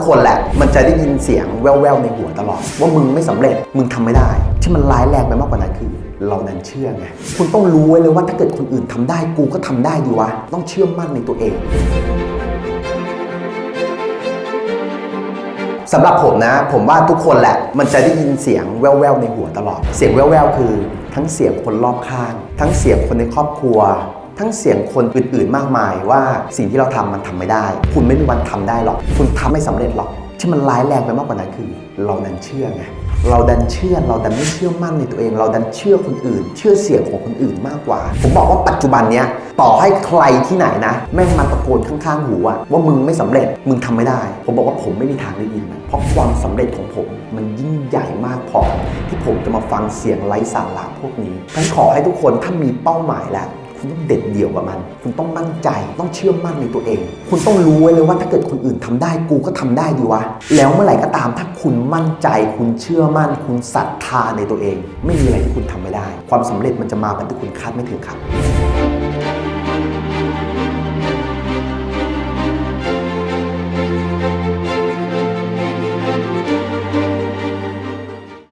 กคนแหละ มันจะได้ยินเสียงแว่วๆในหัวตลอด ว่ามึงไม่สำเร็จมึงทำไม่ได้ ที่มันร้ายแรงไปมากกว่านั้นคือ เรานั้นเชื่อไงคุณต้องรู้ไว้เลยว่าถ้าเกิดคนอื่นทำได้กูก็ทำได้ดีวะต้องเชื่อมั่นในตัวเองสำหรับผมนะ ผมว่าทุกคนแหละ มันจะได้ยินเสียงแว่วๆในหัวตลอด เสียงแว่วๆคือ ทั้งเสียงคนรอบข้าง ทั้งเสียงคนในครอบครัว ทั้งเสียงคนอื่นๆ มากมายว่าสิ่งที่เราทำมันทำไม่ได้ คุณไม่มีวันทำได้หรอก คุณทำไม่สำเร็จหรอก ที่มันร้ายแรงไปมากกว่านั้นคือ เราดันเชื่อไงเราดันเชื่อเราดันไม่เชื่อมั่นในตัวเอง เราดันเชื่อคนอื่น เชื่อเสียงของคนอื่นมากกว่า ผมบอกว่าปัจจุบันเนี้ยต่อให้ใครที่ไหนนะ แม่งมาตะโกนข้างๆหูอะว่ามึงไม่สำเร็จมึงทำไม่ได้ ผมบอกว่าผมไม่มีทางได้ยินมันเพราะความสำเร็จของผมมันยิ่งใหญ่มากพอที่ผมจะมาฟังเสียงไร้สาระพวกนี้ฉันขอให้ทุกคนถ้ามีเป้าหมายแล้ว คุณต้องเด็ดเดี่ยวกับมัน คุณต้องมั่นใจ ต้องเชื่อมั่นในตัวเอง คุณต้องรู้ไว้เลยว่าถ้าเกิดคนอื่นทำได้กูก็ทำได้ดีวะ แล้วเมื่อไหร่ก็ตามถ้าคุณมั่นใจ คุณเชื่อมั่น คุณศรัทธาในตัวเอง ไม่มีอะไรที่คุณทำไม่ได้ ความสำเร็จมันจะมาแบบที่คุณคาดไม่ถึงครับ